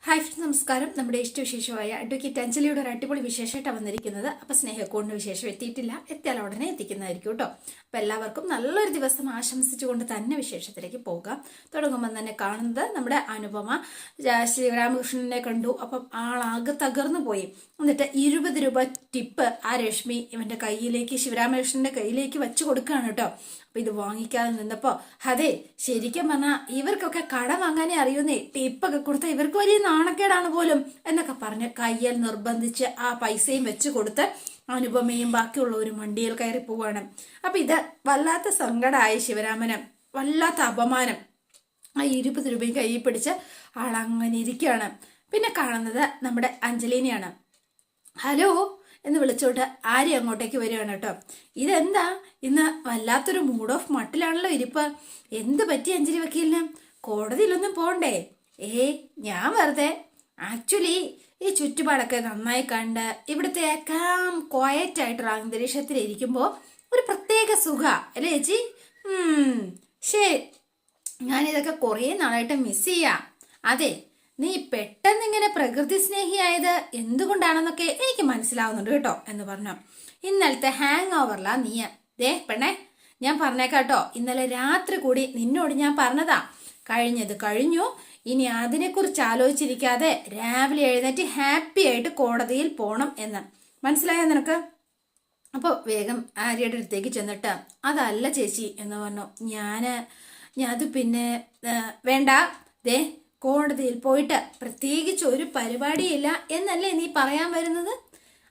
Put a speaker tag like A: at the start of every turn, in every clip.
A: Herkese şey നമസ്കാരം. നമ്മുടെ ഇഷ്ടവിശേഷമായ advocate അഞ്ജലിയുടെ ഒരു അടിപൊളി വിശേഷമായിട്ടാണ് വന്നിരിക്കുന്നത്. അപ്പം സ്നേഹക്കൂടിന് വിശേഷം എത്തിയിട്ടില്ല. എത്തിയാൽ ഉടനെ എത്തിക്കുന്നതായിരിക്കും കേട്ടോ. അപ്പം എല്ലാവർക്കും നല്ലൊരു ദിവസം ആശംസിച്ചുകൊണ്ട് തന്നെ വിശേഷത്തിലേക്ക് പോകാം. തുടങ്ങുമ്പോൾ തന്നെ കാണുന്നത് നമ്മുടെ അനുപമ ശ്രീരാമകൃഷ്ണനെ കണ്ടു. അപ്പം ആളാകെ തകർന്നു പോയി. എന്നിട്ട് ഇരുപത് രൂപ ടിപ്പ് ആ രശ്മി ഇവന്റെ കയ്യിലേക്ക് ശിവരാമകൃഷ്ണന്റെ കയ്യിലേക്ക് വെച്ചു കൊടുക്കുകയാണ് കേട്ടോ. അപ്പൊ ഇത് വാങ്ങിക്കാതെ നിന്നപ്പോൾ അതെ ശരിക്കും പറഞ്ഞാൽ ഇവർക്കൊക്കെ കട വാങ്ങാനേ അറിയുന്നേ. ടിപ്പൊക്കെ കൊടുത്താൽ ഇവർക്ക് വലിയ നാണക്കേടാണ്. പോലും എന്നൊക്കെ പറഞ്ഞ് കയ്യിൽ നിർബന്ധിച്ച് ആ പൈസയും വെച്ച് കൊടുത്ത് അനുപമയും ബാക്കിയുള്ളവരും വണ്ടിയിൽ കയറി പോവാണ്. അപ്പൊ ഇത് വല്ലാത്ത സങ്കടമായ ശിവരാമന്. വല്ലാത്ത അപമാനം. ആ ഇരുപത് രൂപയും കയ്യിൽ പിടിച്ച് ആളങ്ങനെ ഇരിക്കുകയാണ്. പിന്നെ കാണുന്നത് നമ്മുടെ അഞ്ജലിനെയാണ്. ഹലോ എന്ന് വിളിച്ചോട്ട് ആര്യ അങ്ങോട്ടേക്ക് വരികയാണ് കേട്ടോ. ഇതെന്താ? ഇന്ന് വല്ലാത്തൊരു മൂഡ് ഓഫ് മട്ടിലാണല്ലോ ഇരിപ്പ്. എന്ത് പറ്റി അഞ്ജലി വക്കീലിന്? കോടതിയിലൊന്നും പോണ്ടേ? ഏ ഞാൻ വെറുതെ ആക്ച്വലി ഈ ചുറ്റുപാടൊക്കെ നന്നായി കണ്ട് ഇവിടുത്തെ കാം ക്വയറ്റ് ആയിട്ടുള്ള അന്തരീക്ഷത്തിൽ ഇരിക്കുമ്പോൾ ഒരു പ്രത്യേക സുഖ അല്ലേ ചേച്ചി? ശരി ഞാനിതൊക്കെ കുറേ നാളായിട്ട് മിസ് ചെയ്യാം. അതെ നീ പെട്ടെന്ന് ഇങ്ങനെ പ്രകൃതി സ്നേഹിയായത് എന്തുകൊണ്ടാണെന്നൊക്കെ എനിക്ക് മനസ്സിലാവുന്നുണ്ട് കേട്ടോ എന്ന് പറഞ്ഞു. ഇന്നലത്തെ ഹാങ് ഓവറിലാ നീ ദേ പെണ്ണേ ഞാൻ പറഞ്ഞേക്കാട്ടോ. ഇന്നലെ രാത്രി കൂടി നിന്നോട് ഞാൻ പറഞ്ഞതാ. കഴിഞ്ഞത് കഴിഞ്ഞു ഇനി അതിനെക്കുറിച്ച് ആലോചിച്ചിരിക്കാതെ രാവിലെ എഴുന്നേറ്റ് ഹാപ്പി ആയിട്ട് കോടതിയിൽ പോകണം എന്ന്. മനസ്സിലായോ നിനക്ക്? അപ്പോൾ വേഗം ആര്യയുടെ അടുത്തേക്ക് ചെന്നിട്ട് അതല്ല ചേച്ചി എന്ന് പറഞ്ഞു. ഞാൻ അത് പിന്നെ വേണ്ട. ദേ കോടതിയിൽ പോയിട്ട് പ്രത്യേകിച്ച് ഒരു പരിപാടിയില്ല എന്നല്ലേ നീ പറയാൻ വരുന്നത്?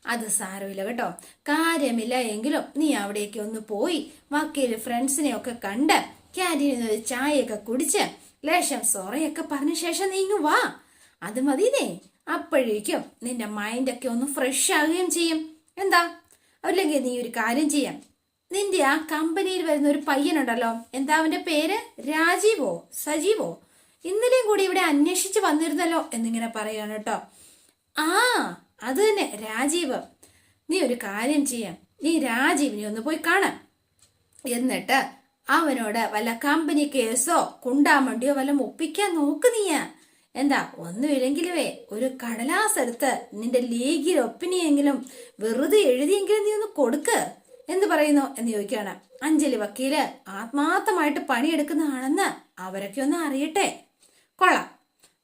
A: അത് സാരമില്ല കേട്ടോ. കാര്യമില്ല എങ്കിലും നീ അവിടേക്ക് ഒന്ന് പോയി വക്കീൽ ഫ്രണ്ട്സിനെയൊക്കെ കണ്ട് ക്യാന്റീനിൽ നിന്ന് ചായയൊക്കെ കുടിച്ച് ലേശം സോറിയൊക്കെ പറഞ്ഞ ശേഷം നീ ഇങ്ങ് വാ. അത് മതിയേ. അപ്പോഴേക്കും നിന്റെ മൈൻഡൊക്കെ ഒന്ന് ഫ്രഷ് ആവുകയും ചെയ്യും. എന്താ? അല്ലെങ്കിൽ നീ ഒരു കാര്യം ചെയ്യാം. നിന്റെ ആ കമ്പനിയിൽ വരുന്ന ഒരു പയ്യനുണ്ടല്ലോ. എന്താ അവന്റെ പേര്? രാജീവോ? സജീവോ? ഇന്നലെയും കൂടി ഇവിടെ അന്വേഷിച്ച് വന്നിരുന്നല്ലോ എന്നിങ്ങനെ പറയാണ് കേട്ടോ. ആ അത് തന്നെ രാജീവ്. നീ ഒരു കാര്യം ചെയ്യാം. നീ രാജീവിനെ ഒന്ന് പോയി കാണാം എന്നിട്ട് അവനോട് വല്ല കമ്പനി കേസോ കുണ്ടാമണ്ടിയോ വല്ല ഒപ്പിക്കാൻ നോക്ക് നീയ. എന്താ ഒന്നുമില്ലെങ്കിലുവേ ഒരു കടലാസെടുത്ത് നിന്റെ ലീഗിൽ ഒപ്പിനിയെങ്കിലും വെറുതെ എഴുതിയെങ്കിലും നീ ഒന്ന് കൊടുക്ക് എന്ന് പറയുന്നു എന്ന് ചോദിക്കുകയാണ്. അഞ്ജലി വക്കീൽ ആത്മാർത്ഥമായിട്ട് പണിയെടുക്കുന്നതാണെന്ന് അവരൊക്കെ ഒന്ന് അറിയട്ടെ. കൊള്ളാം.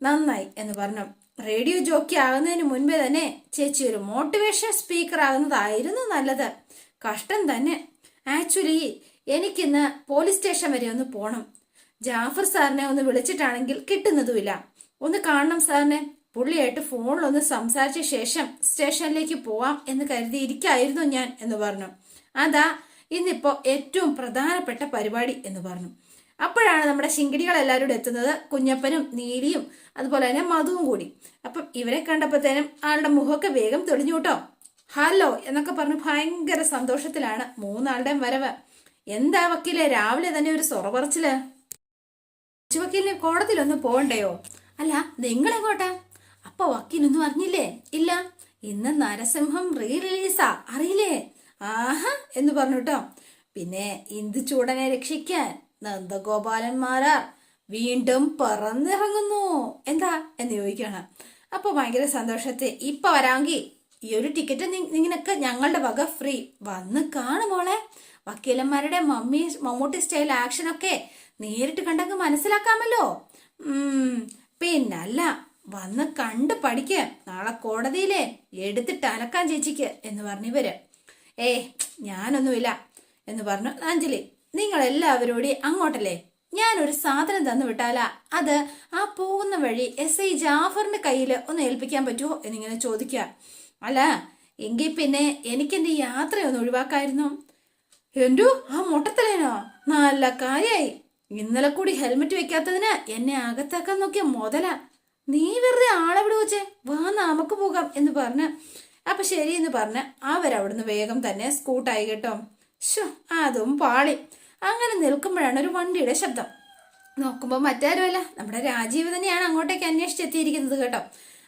A: നന്നായി എന്ന് പറഞ്ഞു. റേഡിയോ ജോക്കി ആകുന്നതിന് മുൻപേ തന്നെ ചേച്ചി ഒരു മോട്ടിവേഷൻ സ്പീക്കർ ആകുന്നതായിരുന്നു നല്ലത്. കഷ്ടം തന്നെ. ആക്ച്വലി എനിക്കിന്ന് പോലീസ് സ്റ്റേഷൻ വരെ ഒന്ന് പോണം. ജാഫർ സാറിനെ ഒന്ന് വിളിച്ചിട്ടാണെങ്കിൽ കിട്ടുന്നതുമില്ല. ഒന്ന് കാണണം സാറിനെ. പുള്ളിയായിട്ട് ഫോണിലൊന്ന് സംസാരിച്ച ശേഷം സ്റ്റേഷനിലേക്ക് പോവാം എന്ന് കരുതിയിരിക്കായിരുന്നു ഞാൻ എന്ന് പറഞ്ഞു. അതാ ഇന്നിപ്പോ ഏറ്റവും പ്രധാനപ്പെട്ട പരിപാടി എന്ന് പറഞ്ഞു. അപ്പോഴാണ് നമ്മുടെ ശിങ്കിടികൾ എല്ലാവരും എത്തുന്നത്. കുഞ്ഞപ്പനും നീലിയും അതുപോലെ തന്നെ മധുവും കൂടി. അപ്പം ഇവരെ കണ്ടപ്പോഴത്തേനും ആളുടെ മുഖമൊക്കെ വേഗം തെളിഞ്ഞു കേട്ടോ. ഹലോ എന്നൊക്കെ പറഞ്ഞ് ഭയങ്കര സന്തോഷത്തിലാണ് മൂന്നാളുടെയും വരവ്. എന്താ വക്കീലെ? രാവിലെ തന്നെ ഒരു സൊറ പറച്ചിൽ. വക്കീലിന് കോടതിയിലൊന്ന് പോകണ്ടയോ? അല്ല നിങ്ങളെങ്ങോട്ടാ? അപ്പൊ വക്കീലൊന്നും അറിഞ്ഞില്ലേ? ഇല്ല. ഇന്ന് നരസിംഹം റീ റിലീസാ അറിയില്ലേ? ആഹാ എന്ന് പറഞ്ഞു കേട്ടോ പിന്നെ ഇന്ദു ചൂടനെ രക്ഷിക്കാൻ നന്ദഗോപാലന്മാരാ വീണ്ടും പറന്നിറങ്ങുന്നു. എന്താ? എന്ന് ചോദിക്കുകയാണ്. അപ്പൊ ഭയങ്കര സന്തോഷത്തെ ഇപ്പൊ വരാമെങ്കിൽ ഈ ഒരു ടിക്കറ്റ് നിങ്ങനൊക്കെ ഞങ്ങളുടെ വക ഫ്രീ. വന്ന് കാണു മോളെ. വക്കീലന്മാരുടെ മമ്മി മമ്മൂട്ടി സ്റ്റൈൽ ആക്ഷൻ ഒക്കെ നേരിട്ട് കണ്ടങ്ങ് മനസ്സിലാക്കാമല്ലോ. പിന്നല്ല വന്ന് കണ്ട് പഠിക്ക. നാളെ കോടതിയിലെ എടുത്തിട്ട് അലക്കാൻ ചേച്ചിക്ക് എന്ന് പറഞ്ഞു വരെ ഏ ഞാനൊന്നുമില്ല എന്ന് പറഞ്ഞു അഞ്ജലി. നിങ്ങൾ എല്ലാവരോടി അങ്ങോട്ടല്ലേ? ഞാനൊരു സാധനം തന്നു വിട്ടാലാ. അത് ആ പോകുന്ന വഴി എസ്. ഐ. ജാഫറിന്റെ കയ്യിൽ ഒന്ന് ഏൽപ്പിക്കാൻ പറ്റുമോ എന്നിങ്ങനെ ചോദിക്കുക. അല്ല എങ്കിൽ പിന്നെ എനിക്കെന്റെ യാത്രയൊന്ന് ഒഴിവാക്കായിരുന്നു. എന്തോ? ആ മുട്ടത്തലേനോ? നല്ല കാര്യായി. ഇന്നലെ കൂടി ഹെൽമെറ്റ് വെക്കാത്തതിന് എന്നെ അകത്താക്കാൻ നോക്കിയ മുതല. നീ വെറുതെ ആളെ വിടു വെച്ചേ വാ നമുക്ക് പോകാം എന്ന് പറഞ്ഞ്. അപ്പൊ ശരി എന്ന് പറഞ്ഞ് അവരവിടുന്ന് വേഗം തന്നെ സ്കൂട്ടായി കേട്ടോ. ഷോ അതും പാളി. അങ്ങനെ നിൽക്കുമ്പോഴാണ് ഒരു വണ്ടിയുടെ ശബ്ദം. നോക്കുമ്പോൾ മറ്റാരുമല്ല. നമ്മുടെ രാജീവ് തന്നെയാണ് അങ്ങോട്ടേക്ക് അന്വേഷിച്ചെത്തിയിരിക്കുന്നത് കേട്ടോ.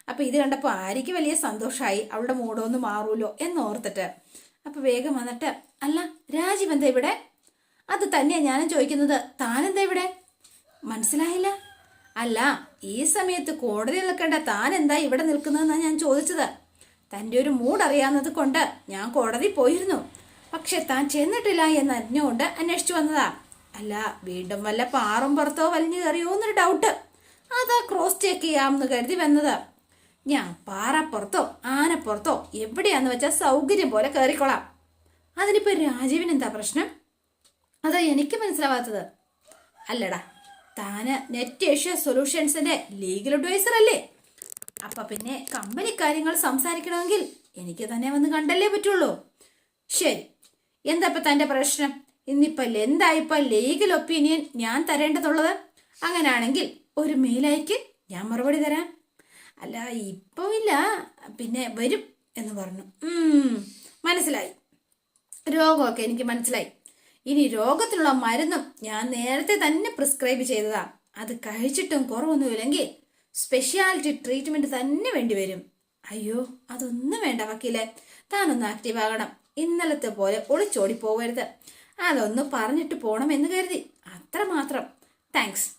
A: അപ്പൊ ഇത് കണ്ടപ്പോൾ ആരിക്കും വലിയ സന്തോഷമായി അവളുടെ മൂടൊന്ന് മാറൂലോ എന്നോർത്തിട്ട് അപ്പൊ വേഗം വന്നിട്ട് അല്ല രാജീവ് എന്താ ഇവിടെ? അത് തന്നെയാ ഞാനും ചോദിക്കുന്നത്. താനെന്താ ഇവിടെ? മനസ്സിലായില്ല. അല്ല ഈ സമയത്ത് കോടതി നിൽക്കേണ്ട താൻ എന്താ ഇവിടെ നിൽക്കുന്നതെന്നാണ് ഞാൻ ചോദിച്ചത്. തന്റെ ഒരു മൂഡ് അറിയാവുന്നത് കൊണ്ട് ഞാൻ കോടതി പോയിരുന്നു. പക്ഷെ താൻ ചെന്നിട്ടില്ല എന്ന് അറിഞ്ഞുകൊണ്ട് അന്വേഷിച്ചു വന്നതാ. അല്ല വീണ്ടും വല്ല പാറും പുറത്തോ വലിഞ്ഞു കയറിയോ എന്നൊരു ഡൗട്ട് അതാ ക്രോസ് ചെക്ക് ചെയ്യാമെന്ന് കരുതി വന്നത്. ഞാൻ പാറപ്പുറത്തോ ആനപ്പുറത്തോ എവിടെയാന്ന് വെച്ചാൽ സൗകര്യം പോലെ കയറിക്കൊള്ളാം അതിനിപ്പോ രാജീവിന് എന്താ പ്രശ്നം? അതാ എനിക്ക് മനസ്സിലാവാത്തത്. അല്ലടാ താന് നെറ്റ് ഏഷ്യ സൊല്യൂഷൻസിന്റെ ലീഗൽ അഡ്വൈസർ അല്ലേ? അപ്പൊ പിന്നെ കമ്പനി കാര്യങ്ങൾ സംസാരിക്കണമെങ്കിൽ എനിക്ക് തന്നെ വന്ന് കണ്ടല്ലേ പറ്റുള്ളൂ. ശരി എന്താ ഇപ്പൊ തന്റെ പ്രശ്നം? ഇന്നിപ്പോ എന്താ ലീഗൽ ഒപ്പീനിയൻ ഞാൻ തരേണ്ടതുള്ളത്? അങ്ങനെയാണെങ്കിൽ ഒരു മെയിലയക്ക് ഞാൻ മറുപടി തരാം. അല്ല ഇപ്പം ഇല്ല. പിന്നെ വരും എന്ന് പറഞ്ഞു. മനസ്സിലായി. രോഗമൊക്കെ എനിക്ക് മനസ്സിലായി. ഇനി രോഗത്തിനുള്ള മരുന്നും ഞാൻ നേരത്തെ തന്നെ പ്രിസ്ക്രൈബ് ചെയ്തതാ. അത് കഴിച്ചിട്ടും കുറവൊന്നുമില്ലെങ്കിൽ സ്പെഷ്യാലിറ്റി ട്രീറ്റ്മെന്റ് തന്നെ വേണ്ടി വരും. അയ്യോ അതൊന്നും വേണ്ട വക്കീലെ. താനൊന്ന് ആക്റ്റീവ് ആകണം. ഇന്നലത്തെ പോലെ ഒളിച്ചോടി പോകരുത് അതൊന്ന് പറഞ്ഞിട്ട് പോകണം എന്ന് കരുതി. അത്രമാത്രം. താങ്ക്സ്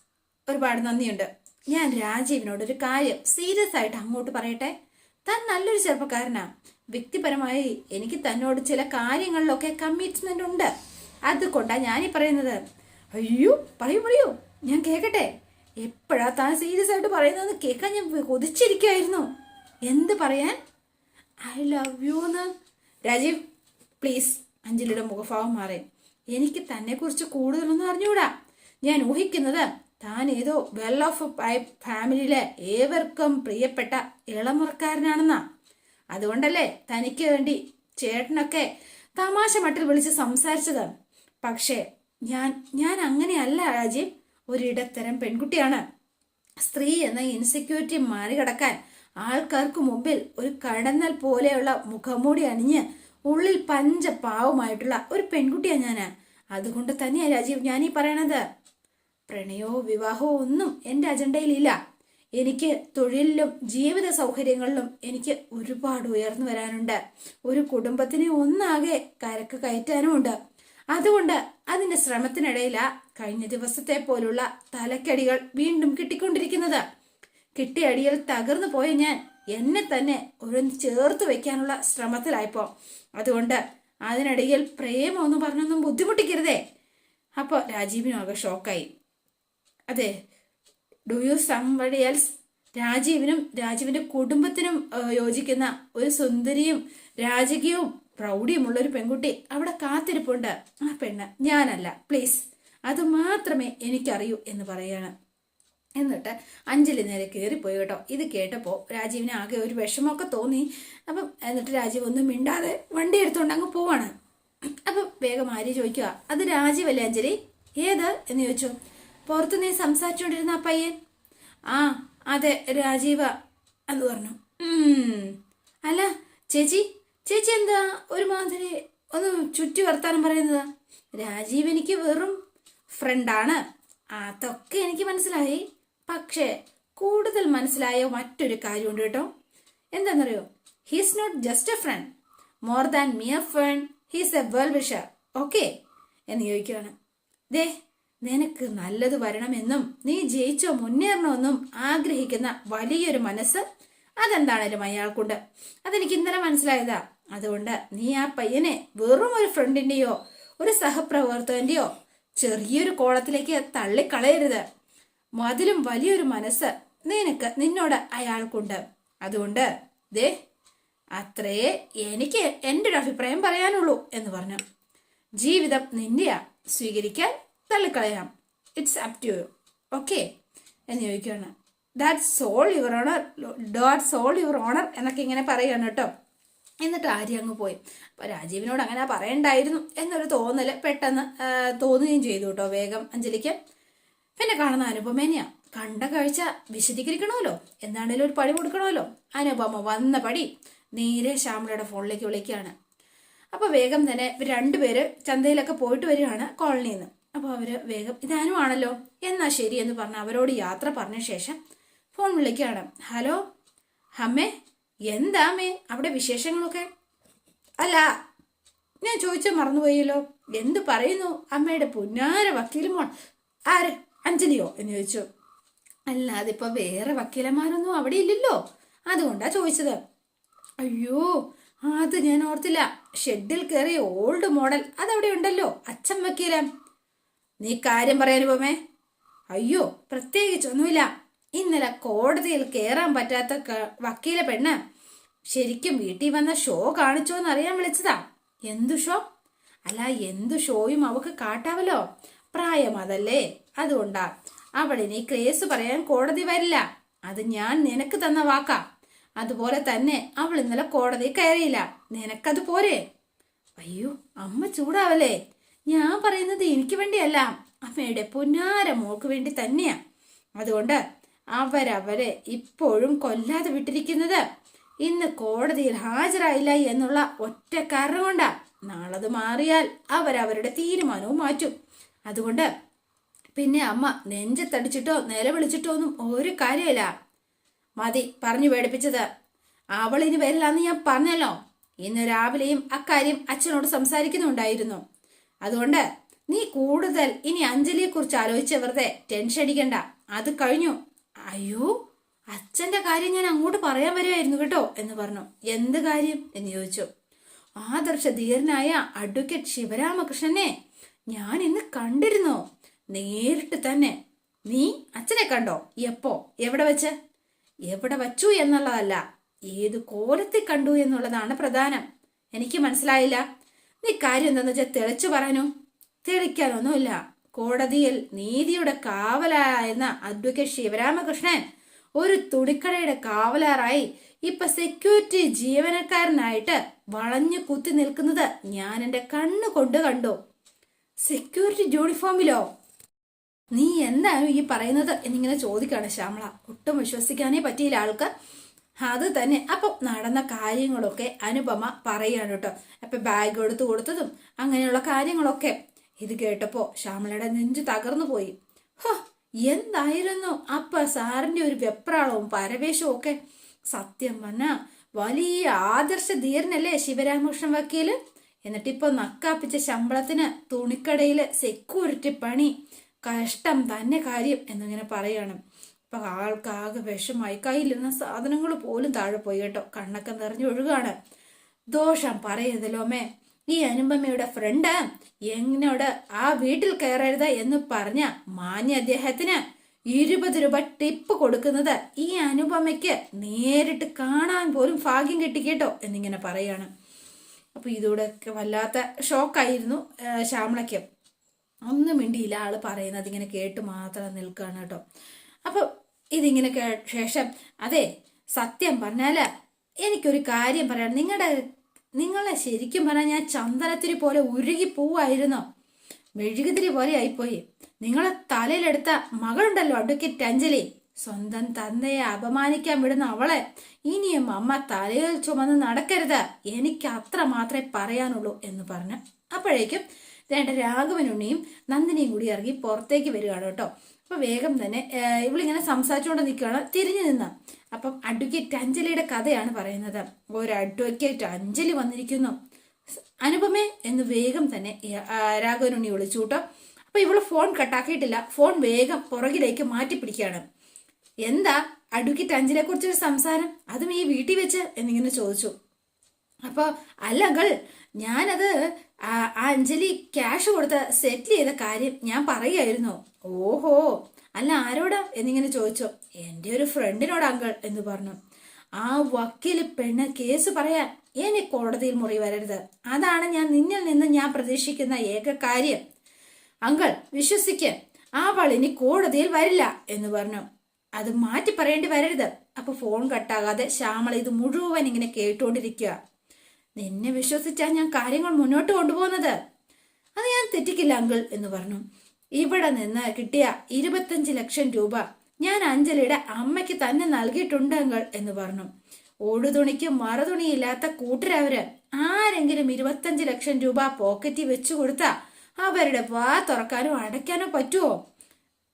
A: ഒരുപാട് നന്ദിയുണ്ട്. ഞാൻ രാജീവിനോട് ഒരു കാര്യം സീരിയസ് ആയിട്ട് അങ്ങോട്ട് പറയട്ടെ? താൻ നല്ലൊരു ചെറുപ്പക്കാരനാ. വ്യക്തിപരമായി എനിക്ക് തന്നോട് ചില കാര്യങ്ങളിലൊക്കെ കമ്മിറ്റ്മെന്റ് ഉണ്ട്. അതുകൊണ്ടാ ഞാനീ പറയുന്നത്. അയ്യോ പറയൂ പറയൂ. ഞാൻ കേക്കട്ടെ. എപ്പോഴാ താൻ സീരിയസ് ആയിട്ട് പറയുന്നതെന്ന് കേൾക്കാൻ ഞാൻ കൊതിച്ചിരിക്കായിരുന്നു എന്ത് പറയാൻ? ഐ ലവ് യു എന്ന്. രാജീവ് പ്ലീസ് അഞ്ജലിയുടെ മുഖഭാവം മാറി. എനിക്ക് തന്നെ കുറിച്ച് കൂടുതലൊന്നും അറിഞ്ഞുകൂടാ. ഞാൻ ഊഹിക്കുന്നത് താൻ ഏതോ വെൽ ഓഫ് ഫാമിലിയിലെ ഏവർക്കും പ്രിയപ്പെട്ട ഇളമുറക്കാരനാണെന്നാ. അതുകൊണ്ടല്ലേ തനിക്ക് വേണ്ടി ചേട്ടനൊക്കെ തമാശ മട്ടിൽ വിളിച്ച് സംസാരിച്ചത്. പക്ഷേ ഞാൻ ഞാൻ അങ്ങനെയല്ല രാജീവ്. ഒരിടത്തരം പെൺകുട്ടിയാണ്. സ്ത്രീ എന്ന ഇൻസെക്യൂരിറ്റി മറികടക്കാൻ ആൾക്കാർക്ക് മുമ്പിൽ ഒരു കടന്നൽ പോലെയുള്ള മുഖംമൂടി അണിഞ്ഞ് ഉള്ളിൽ പഞ്ച പാവമായിട്ടുള്ള ഒരു പെൺകുട്ടിയാണ് ഞാൻ അതുകൊണ്ട് തന്നെയാ രാജീവ് ഈ പറയണത്. പ്രണയവും വിവാഹവും ഒന്നും എന്റെ അജണ്ടയിലില്ല. എനിക്ക് തൊഴിലിലും ജീവിത സൗകര്യങ്ങളിലും എനിക്ക് ഒരുപാട് ഉയർന്നു വരാനുണ്ട്. ഒരു കുടുംബത്തിനെ ഒന്നാകെ കരക്ക് കയറ്റാനുമുണ്ട്. അതുകൊണ്ട് അതിന്റെ ശ്രമത്തിനിടയിലാ കഴിഞ്ഞ ദിവസത്തെ പോലുള്ള തലക്കടികൾ വീണ്ടും കിട്ടിക്കൊണ്ടിരിക്കുന്നത്. കിട്ടിയ അടിയിൽ തകർന്നു പോയ ഞാൻ എന്നെ തന്നെ ഒരു ചേർത്ത് വെക്കാനുള്ള ശ്രമത്തിലായപ്പോ. അതുകൊണ്ട് അതിനിടയിൽ പ്രേമമൊന്നും പറഞ്ഞൊന്നും ബുദ്ധിമുട്ടിക്കരുതേ. അപ്പോൾ രാജീവിനാകെ ഷോക്കായി. അതെ. ഡു യു സംബഡി എൽസ് രാജീവിനും രാജീവിന്റെ കുടുംബത്തിനും യോജിക്കുന്ന ഒരു സുന്ദരിയും രാജകീയവും പ്രൗഢിയുമുള്ള ഒരു പെൺകുട്ടി അവിടെ കാത്തിരിപ്പുണ്ട്. ആ പെണ്ണ് ഞാനല്ല. പ്ലീസ് അത് മാത്രമേ എനിക്കറിയൂ എന്ന് പറയാണ്. എന്നിട്ട് അഞ്ജലി നേരെ കയറിപ്പോയി കേട്ടോ. ഇത് കേട്ടപ്പോൾ രാജീവിന് ആകെ ഒരു വിഷമമൊക്കെ തോന്നി. അപ്പം എന്നിട്ട് രാജീവ് ഒന്നും മിണ്ടാതെ വണ്ടി എടുത്തുകൊണ്ട് അങ്ങ് പോവാണ്. അപ്പം വേഗം ആര്യ ചോദിക്കുക അത് രാജീവല്ലേ അഞ്ജലി? ഏത്? എന്ന് ചോദിച്ചു. പുറത്ത് നീ സംസാരിച്ചുകൊണ്ടിരുന്ന ആ പയ്യൻ? ആ അതെ രാജീവ എന്ന് പറഞ്ഞു. "ഉം. അല്ല ചേച്ചി ചേച്ചി എന്താ ഒരു ഒരുമാതിരി ഒന്ന് ചുറ്റി വർത്താനം പറയുന്നത്? രാജീവ് എനിക്ക് വെറും ഫ്രണ്ടാണ്. അതൊക്കെ എനിക്ക് മനസ്സിലായി. പക്ഷേ കൂടുതൽ മനസ്സിലായ മറ്റൊരു കാര്യമുണ്ട് കേട്ടോ. എന്താണെന്നറിയോ he's not just a friend more than mere friend he's a well wisher okay എന്ന് ചോദിക്കുകയാണ് ദേ നിനക്ക് നല്ലത് വരണമെന്നും നീ ജയിച്ചോ മുന്നേറണമെന്നും ആഗ്രഹിക്കുന്ന വലിയൊരു മനസ്സ് അതെന്താണേലും അയാൾക്കുണ്ട്. അതെനിക്ക് ഇന്നലെ മനസ്സിലായതാ. അതുകൊണ്ട് നീ ആ പയ്യനെ വെറും ഒരു ഫ്രണ്ടിന്റെയോ ഒരു സഹപ്രവർത്തകന്റെയോ ചെറിയൊരു കോളത്തിലേക്ക് തള്ളിക്കളയരുത്. അതിലും വലിയൊരു മനസ്സ് നിനക്ക് നിന്നോട് അയാൾക്കുണ്ട്. അതുകൊണ്ട് ദേ അത്രയേ എനിക്ക് എന്റെ ഒരു അഭിപ്രായം പറയാനുള്ളൂ എന്ന് പറഞ്ഞു. ജീവിതം നിന്റെയാ. സ്വീകരിക്കാൻ തള്ളിക്കളയാം. It's up to you okay എന്ന് ചോദിക്കുകയാണ്. That's all your honour that's all your honour എന്നൊക്കെ ഇങ്ങനെ പറയുകയാണ് കേട്ടോ. എന്നിട്ട് ആര്യ അങ്ങ് പോയി. അപ്പൊ രാജീവിനോട് അങ്ങനെ പറയണ്ടായിരുന്നു എന്നൊരു തോന്നൽ പെട്ടെന്ന് തോന്നുകയും ചെയ്തു കേട്ടോ വേഗം അഞ്ജലിക്ക്. പിന്നെ കാണുന്ന അനുപമേനയാ കണ്ട കാഴ്ച വിശദീകരിക്കണമല്ലോ. എന്താണേലും ഒരു പടി കൊടുക്കണമല്ലോ. അനുപമ വന്ന പടി നേരെ ശ്യാമളയുടെ ഫോണിലേക്ക് വിളിക്കുകയാണ്. അപ്പൊ വേഗം തന്നെ രണ്ടുപേര് ചന്തയിലൊക്കെ പോയിട്ട് വരികയാണ് കോളനിയിൽ അപ്പോൾ അവർ വേഗം ഇതാനും ആണല്ലോ എന്നാ ശരി എന്ന് പറഞ്ഞ് അവരോട് യാത്ര പറഞ്ഞ ശേഷം ഫോൺ വിളിക്കുകയാണ്. ഹലോ അമ്മേ എന്താ അമ്മേ? അവിടെ വിശേഷങ്ങളൊക്കെ? അല്ല ഞാൻ ചോദിച്ച മറന്നുപോയല്ലോ. എന്ത് പറയുന്നു? അമ്മയുടെ പുന്നാര വക്കീലുമോൾ ആര്? അഞ്ജലിയോ? എന്ന് ചോദിച്ചു. അല്ലാതെ ഇപ്പൊ വേറെ വക്കീലന്മാരൊന്നും അവിടെ ഇല്ലല്ലോ. അതുകൊണ്ടാ ചോദിച്ചത്. അയ്യോ അത് ഞാൻ ഓർത്തില്ല. ഷെഡിൽ കയറിയ ഓൾഡ് മോഡൽ അതവിടെ ഉണ്ടല്ലോ അച്ഛൻ വക്കീലം. നീ കാര്യം പറയാൻ പോമേ അയ്യോ പ്രത്യേകിച്ചൊന്നുമില്ല ഇന്നലെ കോടതിയിൽ കയറാൻ പറ്റാത്ത വക്കീലെ പെണ്ണ് ശരിക്കും വീട്ടിൽ വന്ന ഷോ കാണിച്ചോന്ന് അറിയാൻ വിളിച്ചതാ. എന്തു ഷോ? അല്ല എന്തു ഷോയും അവക്ക് കാട്ടാവല്ലോ. പ്രായം അതല്ലേ? അതുകൊണ്ടാ. അവളിനി കേസ് പറയാൻ കോടതി വരില്ല. അത് ഞാൻ നിനക്ക് തന്ന വാക്കാ. അതുപോലെ തന്നെ അവൾ ഇന്നലെ കോടതി കയറിയില്ല. നിനക്കത് പോരെ? അയ്യോ അമ്മ ചൂടാവല്ലേ? ഞാൻ പറയുന്നത് എനിക്ക് വേണ്ടിയല്ല. അമ്മയുടെ പൊന്നാര മോൾക്ക് വേണ്ടി തന്നെയാ. അതുകൊണ്ട് അവരവരെ ഇപ്പോഴും കൊല്ലാതെ വിട്ടിരിക്കുന്നത് ഇന്ന് കോടതിയിൽ ഹാജരായില്ല എന്നുള്ള ഒറ്റ കാരണം കൊണ്ടാ. നാളത് മാറിയാൽ അവരവരുടെ തീരുമാനവും മാറ്റും. അതുകൊണ്ട് പിന്നെ അമ്മ നെഞ്ചത്തടിച്ചിട്ടോ നിലവിളിച്ചിട്ടോ ഒന്നും ഒരു കാര്യമില്ല. മതി പറഞ്ഞു പേടിപ്പിച്ചത്. അവളിനി വരില്ലാന്ന് ഞാൻ പറഞ്ഞല്ലോ. ഇന്ന് രാവിലെയും അക്കാര്യം അച്ഛനോട് സംസാരിക്കുന്നുണ്ടായിരുന്നു. അതുകൊണ്ട് നീ കൂടുതൽ ഇനി അഞ്ജലിയെ കുറിച്ച് ആലോചിച്ച് വെറുതെ ടെൻഷൻ അടിക്കണ്ട. അത് കഴിഞ്ഞു. അയ്യോ അച്ഛന്റെ കാര്യം ഞാൻ അങ്ങോട്ട് പറയാൻ വരുമായിരുന്നു കേട്ടോ എന്ന് പറഞ്ഞു. എന്ത് കാര്യം എന്ന് ചോദിച്ചു. ആദർശ ധീരനായ അഡ്വക്കേറ്റ് ശിവരാമകൃഷ്ണനെ ഞാൻ ഇന്ന് കണ്ടിരുന്നു. നേരിട്ട് തന്നെ. നീ അച്ഛനെ കണ്ടോ? എപ്പോ? എവിടെ വെച്ച്? എവിടെ വച്ചു എന്നുള്ളതല്ല. ഏത് കോലത്തിൽ കണ്ടു എന്നുള്ളതാണ് പ്രധാനം. എനിക്ക് മനസ്സിലായില്ല. നീ കാര്യം എന്താണെന്ന് വെച്ചാൽ തെളിച്ചു പറയാനോ? തെളിക്കാനൊന്നുമില്ല. കോടതിയിൽ നീതിയുടെ കാവലായിരുന്ന അഡ്വക്കേറ്റ് ശിവരാമകൃഷ്ണൻ ഒരു തുണിക്കടയുടെ കാവലാറായി ഇപ്പൊ സെക്യൂരിറ്റി ജീവനക്കാരനായിട്ട് വളഞ്ഞു കുത്തി നിൽക്കുന്നത് ഞാൻ എന്റെ കണ്ണു കൊണ്ട് കണ്ടു. സെക്യൂരിറ്റി യൂണിഫോമിലോ നീ എന്താണ് ഈ പറയുന്നത് എന്നിങ്ങനെ ചോദിക്കുകയാണ് ശ്യാമള. ഒട്ടും വിശ്വസിക്കാനേ പറ്റിയില്ല ആൾക്ക്. അത് തന്നെ. അപ്പം നടന്ന കാര്യങ്ങളൊക്കെ അനുപമ പറയാണ് കേട്ടോ. അപ്പൊ ബാഗ് എടുത്തു കൊടുത്തതും അങ്ങനെയുള്ള കാര്യങ്ങളൊക്കെ. ഇത് കേട്ടപ്പോൾ ശ്യാമളയുടെ നെഞ്ചു തകർന്നു പോയി. ഹോ എന്തായിരുന്നു അപ്പ സാറിന്റെ ഒരു വെപ്രാളവും പരവേശവും ഒക്കെ? സത്യം പറഞ്ഞ വലിയ ആദർശ ധീരനല്ലേ ശിവരാമകൃഷ്ണൻ വക്കീൽ? എന്നിട്ടിപ്പോ നക്കാപ്പിച്ച ശമ്പളത്തിന് തുണിക്കടയിലെ സെക്യൂരിറ്റി പണി. കഷ്ടം തന്നെ കാര്യം എന്നിങ്ങനെ പറയാണ്. അപ്പൊ ആൾക്കാകെ വിഷമായി. കയ്യിലിരുന്ന സാധനങ്ങൾ പോലും താഴെ പോയി കേട്ടോ. കണ്ണൊക്കെ നിറഞ്ഞു ഒഴുകാണ്. ദോഷം പറയരുതല്ലോമേ ഈ അനുപമയുടെ ഫ്രണ്ട് എന്നോട് ആ വീട്ടിൽ കയറരുത് എന്ന് പറഞ്ഞ മാന്യ അദ്ദേഹത്തിന് ഇരുപത് രൂപ ടിപ്പ് കൊടുക്കുന്നത് ഈ അനുപമയ്ക്ക് നേരിട്ട് കാണാൻ പോലും ഭാഗ്യം കിട്ടി കേട്ടോ എന്നിങ്ങനെ പറയാണ്. അപ്പൊ ഇതോടൊക്കെ വല്ലാത്ത ഷോക്കായിരുന്നു ശ്യാമളയ്ക്ക്. ഒന്നും മിണ്ടിയില്ല ആൾ പറയുന്നത് ഇങ്ങനെ കേട്ട് മാത്രം നിൽക്കുകയാണ് കേട്ടോ. അപ്പൊ ഇതിങ്ങനെ ശേഷം അതെ സത്യം പറഞ്ഞാൽ എനിക്കൊരു കാര്യം പറയാം നിങ്ങളുടെ നിങ്ങളെ ശരിക്കും പറഞ്ഞാൽ ഞാൻ ചന്ദനത്തിരി പോലെ ഉരുകി പോവായിരുന്നു. മെഴുകുതിരി പോലെ ആയിപ്പോയി. നിങ്ങളെ തലയിലെടുത്ത മകളുണ്ടല്ലോ അഡ്വക്കേറ്റ് അഞ്ജലി. സ്വന്തം തന്തയെ അപമാനിക്കാൻ വിടുന്ന അവളെ ഇനിയും അമ്മ തലയിൽ ചുമന്ന് നടക്കരുത്. എനിക്ക് അത്ര മാത്രമേ പറയാനുള്ളൂ എന്ന് പറഞ്ഞു അപ്പോഴേക്കും രണ്ട് രാഘവനുണ്ണിയും നന്ദിനിയും കൂടി ഇറങ്ങി പുറത്തേക്ക് വരികയാണ് കേട്ടോ. അപ്പൊ വേഗം തന്നെ ഇവളിങ്ങനെ സംസാരിച്ചുകൊണ്ട് നിൽക്കുകയാണ് തിരിഞ്ഞു നിന്ന. അപ്പം അഡ്വക്കേറ്റ് അഞ്ജലിയുടെ കഥയാണ് പറയുന്നത്. ഒരു അഡ്വക്കേറ്റ് അഞ്ജലി വന്നിരിക്കുന്നു. അനുപമേ എന്ന് വേഗം തന്നെ രാഘവനുണ്ണി വിളിച്ചു കേട്ടോ. അപ്പൊ ഇവൾ ഫോൺ കട്ടാക്കിയിട്ടില്ല ഫോൺ വേഗം പുറകിലേക്ക് മാറ്റി പിടിക്കുകയാണ് എന്താ അഡ്വക്കേറ്റ് അഞ്ജലിയെ കുറിച്ചൊരു സംസാരം? അതും ഈ വീട്ടിൽ വെച്ച് എന്നിങ്ങനെ ചോദിച്ചു. അപ്പൊ അല്ലങ്കൾ ഞാനത് ആ അഞ്ജലി ക്യാഷ് കൊടുത്ത് സെറ്റിൽ ചെയ്ത കാര്യം ഞാൻ പറയായിരുന്നു ഓഹോ അല്ല ആരോടാ എന്നിങ്ങനെ ചോദിച്ചു. എന്റെ ഒരു ഫ്രണ്ടിനോട് അങ്കൾ എന്ന് പറഞ്ഞു. ആ വക്കീൽ പെണ്ണ് കേസ് പറയാൻ എന്നെ കോടതിയിൽ മുറി വരരുത്. അതാണ് ഞാൻ നിന്നിൽ നിന്ന് ഞാൻ പ്രതീക്ഷിക്കുന്ന ഏക കാര്യം. അങ്കൾ വിശ്വസിക്ക്. അവൾ ഇനി കോടതിയിൽ വരില്ല എന്ന് പറഞ്ഞു. അത് മാറ്റി പറയേണ്ടി വരരുത്. അപ്പൊ ഫോൺ കട്ടാകാതെ ശ്യാമള ഇത് മുഴുവൻ ഇങ്ങനെ കേട്ടുകൊണ്ടിരിക്കുക നിന്നെ വിശ്വസിച്ചാ ഞാൻ കാര്യങ്ങൾ മുന്നോട്ട് കൊണ്ടുപോകുന്നത്? അത് ഞാൻ തെറ്റിക്കില്ല അങ്കിൾ എന്ന് പറഞ്ഞു. ഇവിടെ നിന്ന് കിട്ടിയ ഇരുപത്തഞ്ച് ലക്ഷം രൂപ ഞാൻ അഞ്ജലിയുടെ അമ്മയ്ക്ക് തന്നെ നൽകിയിട്ടുണ്ട് അങ്കിൾ എന്ന് പറഞ്ഞു. ഓടുതുണിക്ക് മറുതുണിയില്ലാത്ത കൂട്ടരവര് ആരെങ്കിലും ഇരുപത്തഞ്ച് ലക്ഷം രൂപ പോക്കറ്റിൽ വെച്ചു കൊടുത്താ അവരുടെ വാ തുറക്കാനോ അടയ്ക്കാനോ പറ്റുമോ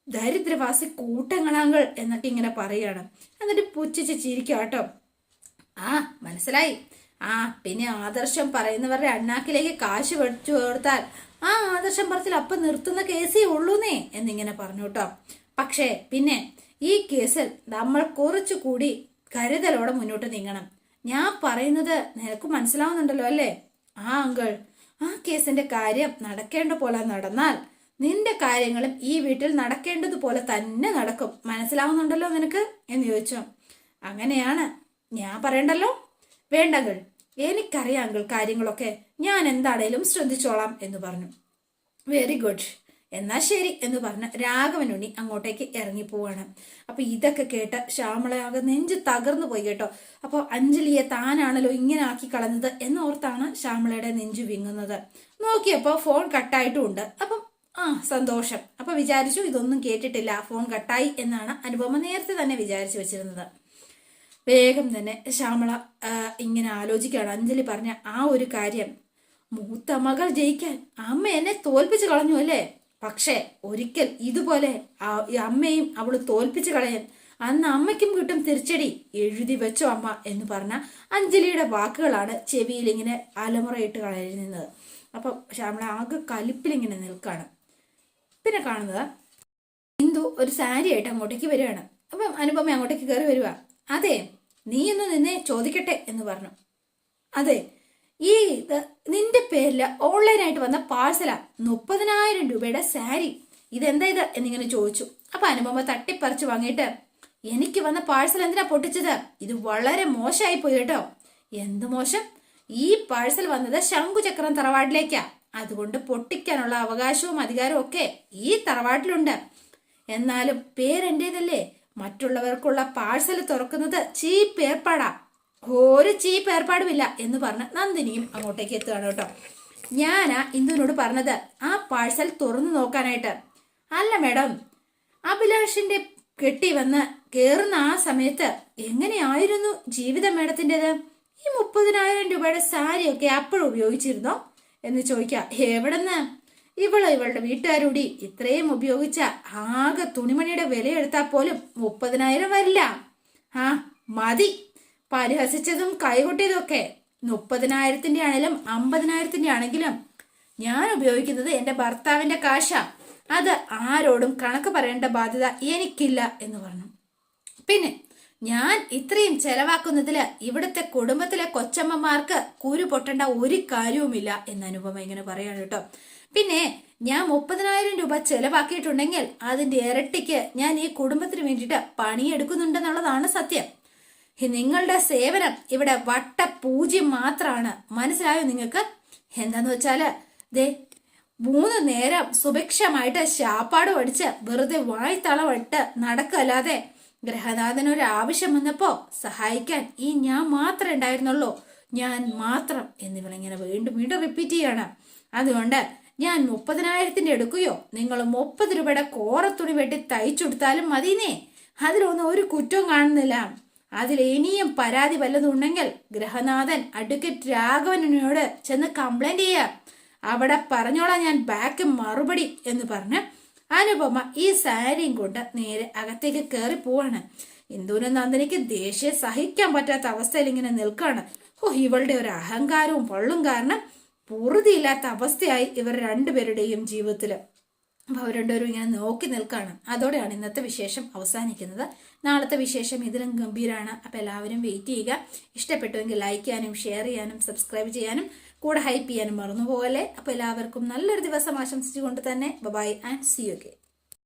A: ദരിദ്രവാസി കൂട്ടങ്ങളാങ്കൾ എന്നൊക്കെ ഇങ്ങനെ പറയാണ്. എന്നിട്ട് പുച്ഛിച്ച് ചിരിക്കാട്ടോ. കേട്ടോ ആ മനസ്സിലായി. ആ പിന്നെ ആദർശം പറയുന്നവരുടെ അണ്ണാക്കിലേക്ക് കാശ് വെച്ചു കൊടുത്താൽ ആ ആദർശം പറച്ചിൽ അപ്പം നിർത്തുന്ന കേസേ ഉള്ളൂന്നേ എന്നിങ്ങനെ പറഞ്ഞു കേട്ടോ പക്ഷേ പിന്നെ ഈ കേസിൽ നമ്മൾ കുറച്ചുകൂടി കരുതലോടെ മുന്നോട്ട് നീങ്ങണം. ഞാൻ പറയുന്നത് നിനക്ക് മനസ്സിലാവുന്നുണ്ടല്ലോ അല്ലേ? ആ അങ്കിൾ ആ കേസിന്റെ കാര്യം നടക്കേണ്ട പോലെ നടന്നാൽ നിന്റെ കാര്യങ്ങളും ഈ വീട്ടിൽ നടക്കേണ്ടതുപോലെ തന്നെ നടക്കും. മനസ്സിലാവുന്നുണ്ടല്ലോ നിനക്ക്? എന്ന് ചോദിച്ചു. അങ്ങനെയാണ് ഞാൻ പറയണ്ടല്ലോ? വേണ്ടങ്ങൾ എനിക്കറിയാം അങ്കിൾ കാര്യങ്ങളൊക്കെ ഞാൻ എന്താണേലും ശ്രദ്ധിച്ചോളാം എന്ന് പറഞ്ഞു. വെരി ഗുഡ് എന്നാ ശരി എന്ന് പറഞ്ഞ രാഘവനുണ്ണി അങ്ങോട്ടേക്ക് ഇറങ്ങിപ്പോവാണ് അപ്പൊ ഇതൊക്കെ കേട്ട് ശ്യാമളയാകെ നെഞ്ച് തകർന്നു പോയി കേട്ടോ. അപ്പോൾ അഞ്ജലിയെ താനാണല്ലോ ഇങ്ങനെ ആക്കി കളഞ്ഞത് എന്നോർത്താണ് ശ്യാമളയുടെ നെഞ്ചു വിങ്ങുന്നത്. നോക്കിയപ്പോ ഫോൺ കട്ടായിട്ടും ഉണ്ട് അപ്പം ആ സന്തോഷം. അപ്പൊ വിചാരിച്ചു ഇതൊന്നും കേട്ടിട്ടില്ല. ഫോൺ കട്ടായി എന്നാണ് അനുപമ നേരത്തെ തന്നെ വിചാരിച്ചു വെച്ചിരുന്നത്. വേഗം തന്നെ ശ്യാമള ഇങ്ങനെ ആലോചിക്കുകയാണ്. അഞ്ജലി പറഞ്ഞ ആ ഒരു കാര്യം മൂത്ത മകൾ ജയിക്കാൻ അമ്മ എന്നെ തോൽപ്പിച്ചു കളഞ്ഞു അല്ലേ? പക്ഷേ ഒരിക്കൽ ഇതുപോലെ അമ്മയും അവൾ തോൽപ്പിച്ചു കളയാൻ അന്ന് അമ്മയ്ക്കും കിട്ടും തിരിച്ചടി എഴുതി വെച്ചോ അമ്മ എന്ന് പറഞ്ഞ അഞ്ജലിയുടെ വാക്കുകളാണ് ചെവിയിൽ ഇങ്ങനെ അലമുറയിട്ട് കളയുന്നത് അപ്പൊ ശ്യാമള ആകെ കലിപ്പിലിങ്ങനെ നിൽക്കാണ്. പിന്നെ കാണുന്നത് ഇന്ദു ഒരു സാരി ആയിട്ട് അങ്ങോട്ടേക്ക് വരികയാണ്. അപ്പം അനുപമ അങ്ങോട്ടേക്ക് കയറി വരിക അതെ നീ നിന്നെ ചോദിക്കട്ടെ എന്ന് പറഞ്ഞു. അതെ ഈ നിന്റെ പേരിൽ ഓൺലൈനായിട്ട് വന്ന പാഴ്സലാ മുപ്പതിനായിരം രൂപയുടെ സാരി. ഇതെന്താ ഇത്? എന്നിങ്ങനെ ചോദിച്ചു. അപ്പൊ അനുപമ തട്ടിപ്പറിച്ച് വാങ്ങിയിട്ട് എനിക്ക് വന്ന പാഴ്സൽ എന്തിനാ പൊട്ടിച്ചത്? ഇത് വളരെ മോശമായി പോയി കേട്ടോ. എന്ത് മോശം? ഈ പാഴ്സൽ വന്നത് ശംഖുചക്രം തറവാട്ടിലേക്കാ. അതുകൊണ്ട് പൊട്ടിക്കാനുള്ള അവകാശവും അധികാരവും ഒക്കെ ഈ തറവാട്ടിലുണ്ട്. എന്നാലും പേരെന്റേതല്ലേ മറ്റുള്ളവർക്കുള്ള പാഴ്സൽ തുറക്കുന്നത് ചീപ്പ് ഏർപ്പാടാ. ഒരു ചീപ്പ് ഏർപ്പാടുമില്ല എന്ന് പറഞ്ഞ് നന്ദിനിയും അങ്ങോട്ടേക്ക് എത്തുകയാണ് കേട്ടോ. ഞാനാ ഇന്ദുവിനോട് പറഞ്ഞത് ആ പാഴ്സൽ തുറന്നു നോക്കാനായിട്ട്. അല്ല മേഡം അഭിലാഷിന്റെ കെട്ടി വന്ന് കേറുന്ന ആ സമയത്ത് എങ്ങനെയായിരുന്നു ജീവിതം മേഡത്തിന്റെത്? ഈ മുപ്പതിനായിരം രൂപയുടെ സാരിയൊക്കെ അപ്പോഴും ഉപയോഗിച്ചിരുന്നോ? എന്ന് ചോദിക്കാം എവിടെന്ന്? ഇവൾ ഇവളുടെ വീട്ടുകാരൂടി ഇത്രയും ഉപയോഗിച്ച ആകെ തുണിമണിയുടെ വില എടുത്താൽ പോലും മുപ്പതിനായിരം വരില്ല. ആ മതി. പരിഹസിച്ചതും കൈകൊട്ടിയതും ഒക്കെ മുപ്പതിനായിരത്തിന്റെ ആണെങ്കിലും അമ്പതിനായിരത്തിന്റെ ആണെങ്കിലും ഞാൻ ഉപയോഗിക്കുന്നത് എന്റെ ഭർത്താവിന്റെ കാശ. അത് ആരോടും കണക്ക് പറയേണ്ട ബാധ്യത എനിക്കില്ല എന്ന് പറഞ്ഞു. പിന്നെ ഞാൻ ഇത്രയും ചെലവാക്കുന്നതിൽ ഇവിടുത്തെ കുടുംബത്തിലെ കൊച്ചമ്മമാർക്ക് കുരു പൊട്ടേണ്ട ഒരു കാര്യവുമില്ല എന്ന് അനുപമ ഇങ്ങനെ പറയാണ് കേട്ടോ. പിന്നെ ഞാൻ മുപ്പതിനായിരം രൂപ ചെലവാക്കിയിട്ടുണ്ടെങ്കിൽ അതിന്റെ ഇരട്ടിക്ക് ഞാൻ ഈ കുടുംബത്തിന് വേണ്ടിയിട്ട് പണിയെടുക്കുന്നുണ്ടെന്നുള്ളതാണ് സത്യം. നിങ്ങളുടെ സേവനം ഇവിടെ വട്ട പൂജ്യം മാത്രമാണ് മനസ്സിലായോ നിങ്ങൾക്ക്? എന്താന്ന് വെച്ചാൽ ദേ മൂന്ന് നേരം സുഭിക്ഷമായിട്ട് ശാപ്പാട് പഠിച്ച് വെറുതെ വായി വായ്ത്തളവിട്ട് നടക്കല്ലാതെ ഗ്രഹനാഥനൊരു ആവശ്യം വന്നപ്പോ സഹായിക്കാൻ ഈ ഞാൻ മാത്രമേ ഉണ്ടായിരുന്നുള്ളൂ. ഞാൻ മാത്രം. എന്നിവളിങ്ങനെ വീണ്ടും വീണ്ടും റിപ്പീറ്റ് ചെയ്യാണ്. അതുകൊണ്ട് ഞാൻ മുപ്പതിനായിരത്തിന്റെ എടുക്കുകയോ നിങ്ങൾ മുപ്പത് രൂപയുടെ കോറത്തുണി വെട്ടി തയ്ച്ചെടുത്താലും മതിനേ അതിലൊന്നും ഒരു കുറ്റവും കാണുന്നില്ല. അതിൽ ഇനിയും പരാതി വല്ലതുണ്ടെങ്കിൽ ഗ്രഹനാഥൻ അഡ്വക്കേറ്റ് രാഘവനോട് ചെന്ന് കംപ്ലൈന്റ് ചെയ്യാം. അവിടെ പറഞ്ഞോളാം ഞാൻ ബാക്ക് മറുപടി എന്ന് പറഞ്ഞ് അനുപമ ഈ സാരിയും കൊണ്ട് നേരെ അകത്തേക്ക് കയറി പോവാണ്. ഇന്ദുവിനും നന്ദിനിക്ക് ദേഷ്യം സഹിക്കാൻ പറ്റാത്ത അവസ്ഥയിൽ ഇങ്ങനെ നിൽക്കാണ് ഓ ഇവളുടെ ഒരു അഹങ്കാരവും പൊള്ളും കാരണം പൂർതിയില്ലാത്ത അവസ്ഥയായി ഇവർ രണ്ടുപേരുടെയും ജീവിതത്തിൽ അപ്പൊ അവർ രണ്ടുപേരും ഇങ്ങനെ നോക്കി നിൽക്കുകയാണ് അതോടെയാണ് ഇന്നത്തെ വിശേഷം അവസാനിക്കുന്നത്. നാളത്തെ വിശേഷം ഇതിലും ഗംഭീരമാണ് അപ്പൊ എല്ലാവരും വെയിറ്റ് ചെയ്യുക. ഇഷ്ടപ്പെട്ടുവെങ്കിൽ ലൈക്ക് ചെയ്യാനും ഷെയർ ചെയ്യാനും സബ്സ്ക്രൈബ് ചെയ്യാനും കൂടെ ഹൈപ്പ് ചെയ്യാനും മറന്നുപോലെ അപ്പൊ എല്ലാവർക്കും നല്ലൊരു ദിവസം ആശംസിച്ചുകൊണ്ട് തന്നെ. Bye and see you K